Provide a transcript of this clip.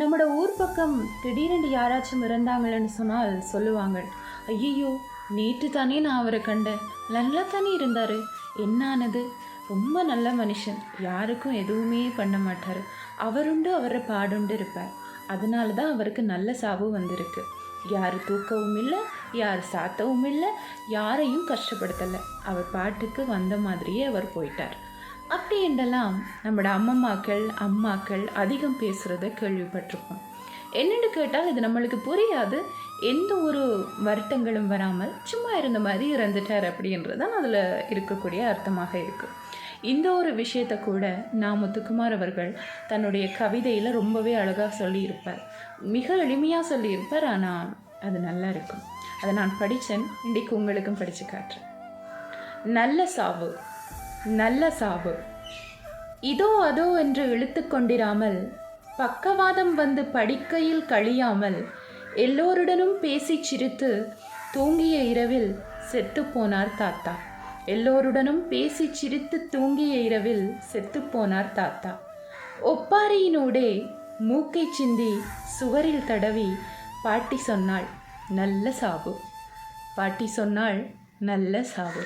நம்மளோட ஊர் பக்கம் திடீரென்று யாராச்சும் இறந்தாங்களன்னு சொன்னால் சொல்லுவாங்க ஐயோ நேற்று தானே நான் அவரை கண்டேன். நல்லா தானே இருந்தார். என்னானது? ரொம்ப நல்ல மனுஷன். யாருக்கும் எதுவுமே பண்ண மாட்டார். அவருண்டு அவரை பாடுண்டு இருப்பார். அதனால தான் அவருக்கு நல்ல சாவு வந்திருக்கு. யார் தூக்கவும் இல்லை யார் சாத்தவும் இல்லை யாரையும் கஷ்டப்படுத்தலை. அவர் பாட்டுக்கு வந்த மாதிரியே அவர் போயிட்டார். அப்படி என்றெல்லாம் நம்மளோட அம்மம்மாக்கள் அம்மாக்கள் அதிகம் பேசுகிறத கேள்விப்பட்டிருப்போம். என்னென்னு கேட்டால் இது நம்மளுக்கு புரியாது. எந்த ஒரு வருத்தங்களும் வராமல் சும்மா இருந்த மாதிரி இறந்துட்டார் அப்படின்றது தான் அதில் இருக்கக்கூடிய அர்த்தமாக இருக்குது இந்த ஒரு விஷயத்தை கூட நான் முத்துக்குமார் அவர்கள் தன்னுடைய கவிதையில் ரொம்பவே அழகாக சொல்லியிருப்பார். மிக எளிமையாக சொல்லியிருப்பார் ஆனால் அது நல்லா இருக்கும். அதை நான் படித்தேன் இன்றைக்கு உங்களுக்கும் படித்து காட்டுறேன். நல்ல சாவு நல்ல சாவு. இதோ அதோ என்று இழுத்து கொண்டிராமல் பக்கவாதம் வந்து படிக்கையில் கழியாமல் எல்லோருடனும் பேசி சிரித்து தூங்கிய இரவில் செத்துப்போனார் தாத்தா. எல்லோருடனும் பேசி சிரித்து தூங்கிய இரவில் செத்துப்போனார் தாத்தா. ஒப்பாரியினூடே மூக்கை சிந்தி சுவரில் தடவி பாட்டி சொன்னாள் நல்ல சாவு. பாட்டி சொன்னாள் நல்ல சாவு.